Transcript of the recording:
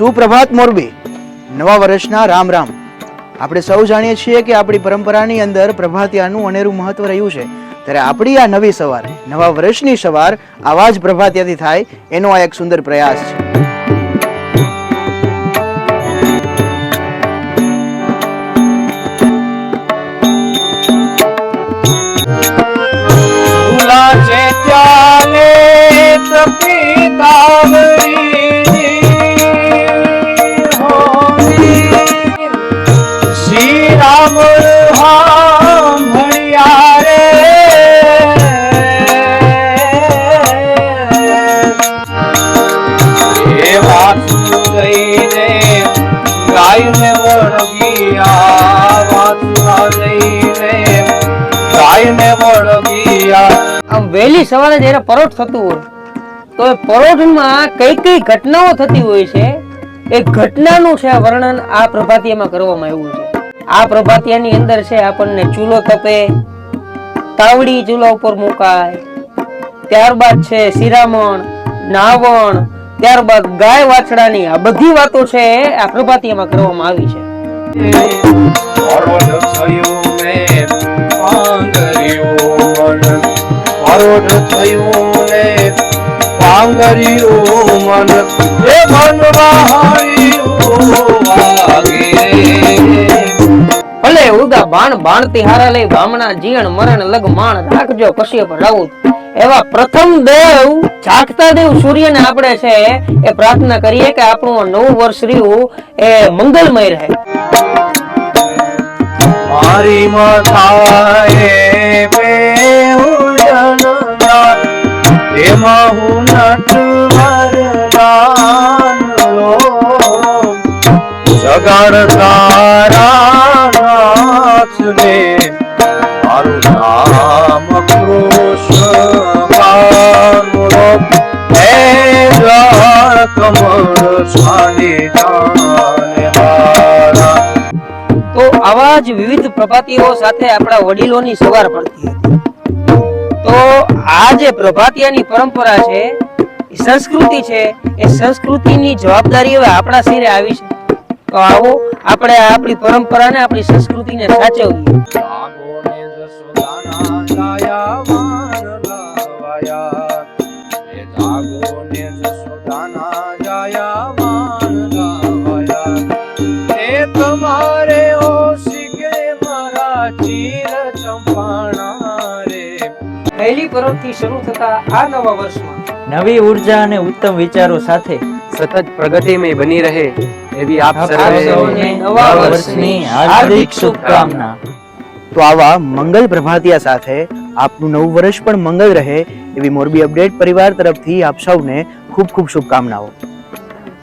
સુપ્રભાત મોરબી, નવા વર્ષના રામ રામ. આપણે સૌ જાણીએ છીએ કે આપણી પરંપરાની અંદર પ્રભાતિયાનું અનેરું મહત્વ રહ્યું છે. ત્યારે આપણી આ નવી સવાર, નવા વર્ષની સવાર આવા જ પ્રભાતિયાથી થાય એનો આ એક સુંદર પ્રયાસ છે. વહેલી સવારે જ્યારે પરોઠ થતું હોય. તો એ પરોઠમાં કઈ કઈ ઘટનાઓ થતી હોય છે? એ ઘટનાનું છે વર્ણન આ પ્રભાતિયામાં કરવામાં આવ્યું છે. આ પ્રભાતિયાની અંદર છે આપણને ચૂલો તપે, તાવડી ચૂલા ઉપર મુકાય, ત્યારબાદ છે શિરામણ, નાવણ, ત્યારબાદ ગાય વાછડાની આ બધી વાતો છે આ પ્રભાતિયામાં કરવામાં આવી છે. અરોઢ થયું ને પાંગર્યું મન. એ મન ભલે ઉદા બાણ બાણ હારા લઈ બામણા જીણ મરણ લગ માણ રાખજો કશ્યપ રાઉત એવા પ્રથમ દેવ જાગતા દેવ સૂર્યને આપણે છે એ પ્રાર્થના કરીએ કે આપણું નવું વર્ષ રહ્યું એ મંગલમય રહે. મારી માતાએ હું નટવર જગાડ તારા તો આવા જ વિવિધ પ્રભાતિઓ સાથે આપણા વડીલોની સવાર પડતી હતી. તો આ જે પ્રભાતિયાની પરંપરા છે, એ સંસ્કૃતિ છે, એ સંસ્કૃતિની જવાબદારી હવે આપણા શિરે આવી છે. તો આવો આપણે આપણી પરંપરાને, આપણી સંસ્કૃતિને સાચવીએ. પહેલી પર્વથી શરૂ થતા આ નવા વર્ષમાં નવી ઊર્જા અને ઉત્તમ વિચારો સાથે સતત પ્રગતિમય બની રહે એવી આપ સૌને નવા વર્ષની હાર્દિક શુભકામના. તો આવા મંગલ પ્રભાતિયા સાથે આપનું નવું વર્ષ પણ મંગલ રહે એવી મોરબી અપડેટ પરિવાર તરફથી આપ સૌને ખૂબ ખૂબ શુભકામનાઓ.